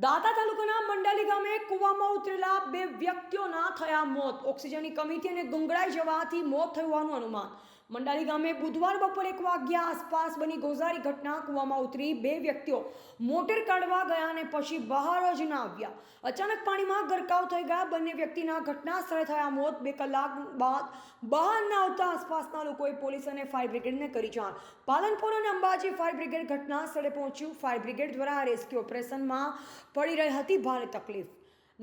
દાતા તાલુકાના મંડાલી ગામે કૂવામાં ઉતરેલા બે વ્યક્તિઓના થયા મોત. ઓક્સિજનની કમીથી અને ગુંગળાઈ જવાથી મોત થયું હોવાનું અનુમાન. મંડાલી ગામે બુધવાર બપોર એક વાગ્યા આસપાસ બની ગોઝારી ઘટના કૂવામાં ઉતરી બે વ્યક્તિઓ મોટર કાઢવા ગયા અને પછી બહાર જ ના આવ્યા. અચાનક પાણીમાં ગરકાવ થઈ ગયા. બંને વ્યક્તિના ઘટના સ્થળે થયા મોત. બે કલાક બાદ બહાર ના આવતા આસપાસના લોકોએ પોલીસ અને ફાયર બ્રિગેડને કરી જાણ. પાલનપુર અને અંબાજી ફાયર બ્રિગેડ ઘટના સ્થળે પહોંચ્યું. ફાયર બ્રિગેડ દ્વારા રેસ્ક્યુ ઓપરેશનમાં પડી રહી હતી ભારે તકલીફ.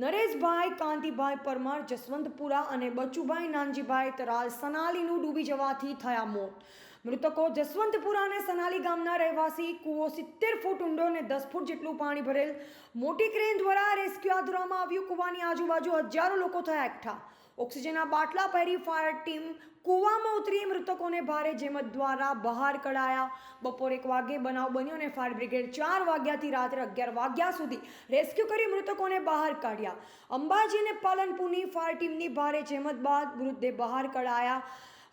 નરેશભાઈ, કાંતિભાઈ પરમાર, જસવંતપુરા અને બચુભાઈ નાનજીભાઈ તરાલ સનાલીનું ડૂબી જવાથી થયા મોત. મૃતકો જસવંતપુરા અને સનાલી ગામના રહેવાસી કૂવો સિત્તેર ફૂટ ઊંડો અને દસ ફૂટ જેટલું પાણી ભરેલ મોટી ક્રેન દ્વારા રેસ્ક્યુ હાથ આવ્યું. કૂવાની આજુબાજુ હજારો લોકો થયા એકઠા. ઓક્સિજનના બાટલા પહેરી ફાયર ટીમ કૂવામાં ઉતરી મૃતકોને ભારે જેમત દ્વારા બહાર કઢાયા. બપોર એક વાગે બનાવ બન્યો અને ફાયર બ્રિગેડ ચાર વાગ્યાથી રાત્રે અગિયાર વાગ્યા સુધી રેસ્ક્યુ કરી મૃતકોને બહાર કાઢ્યા. અંબાજી અને પાલનપુરની ફાયર ટીમની ભારે જેમત બાદ મૃતદેહ બહાર કઢાયા.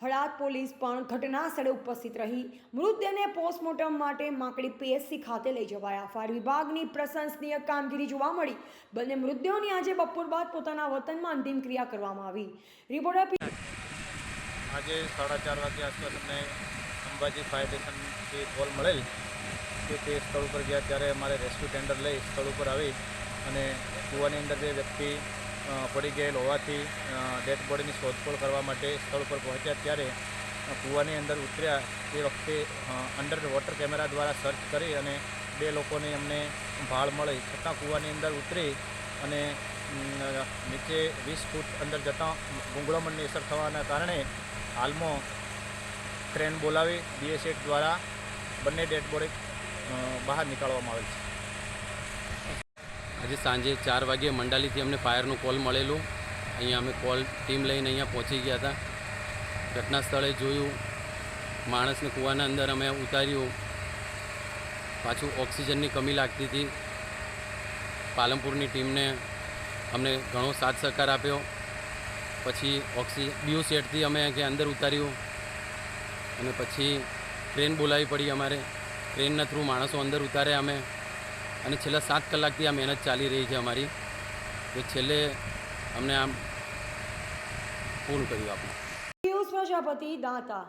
હળાદ પોલીસ પણ ઘટના સ્થળે ઉપસ્થિત રહી. મૃતદેહને પોસ્ટમોર્ટમ માટે માકડી પીએસસી ખાતે લઈ જવાયા. ફાયર વિભાગની પ્રશંસનીય કામગીરી જોવા મળી. બંને મૃતદેહોની આજે બપોર બાદ પોતાના વતનમાં અંતિમ ક્રિયા કરવામાં આવી. રિપોર્ટર આજે સાડા ચાર વાગ્યા આસપાસ અમને અંબાજી ફાયર સ્ટેશનથી કોલ મળેલ કે તે સ્થળ ઉપર ગયા. ત્યારે અમારે રેસ્ક્યુ ટેન્ડર લઈ સ્થળ ઉપર આવી અને કૂવાની અંદર જે વ્યક્તિ પડી ગયેલ હોવાથી ડેડ બોડીની શોધખોળ કરવા માટે સ્થળ ઉપર પહોંચ્યા ત્યારે કૂવાની અંદર ઉતર્યા. તે વખતે અંડર વોટર કેમેરા દ્વારા સર્ચ કરી અને બે લોકોને અમને ભાળ મળી. છતાં કૂવાની અંદર ઉતરી અને નીચે વીસ ફૂટ અંદર જતાં ગુંગળામણની અસર થવાના કારણે હાલમાં ક્રેન બોલાવી બીએસએટ દ્વારા બંને ડેડ બોડી બહાર નીકાળવામાં આવેલ છે. આજે સાંજે ચાર વાગ્યે મંડાલીથી અમને ફાયરનું કોલ મળેલો. અહીંયા અમે કોલ ટીમ લઈને અહીંયા પહોંચી ગયા હતા. ઘટના સ્થળે જોયું, માણસને કૂવાના અંદર અમે ઉતાર્યું. પાછું ઓક્સિજનની કમી લાગતી હતી. પાલનપુરની ટીમને અમને ઘણો સાથ સહકાર આપ્યો. પછી ઓક્સી બીયુ સેટથી અમે કે અંદર ઉતાર્યું. અને પછી ટ્રેન બોલાવી પડી અમારે. ટ્રેનના થ્રુ માણસો અંદર ઉતાર્યા અમે. અને છેલ્લા સાત કલાકથી આ મહેનત ચાલી રહી છે અમારી. તો છેલ્લે અમને આમ પૂર્ણ કર્યું આપણે પ્રજાપતિ દાતા.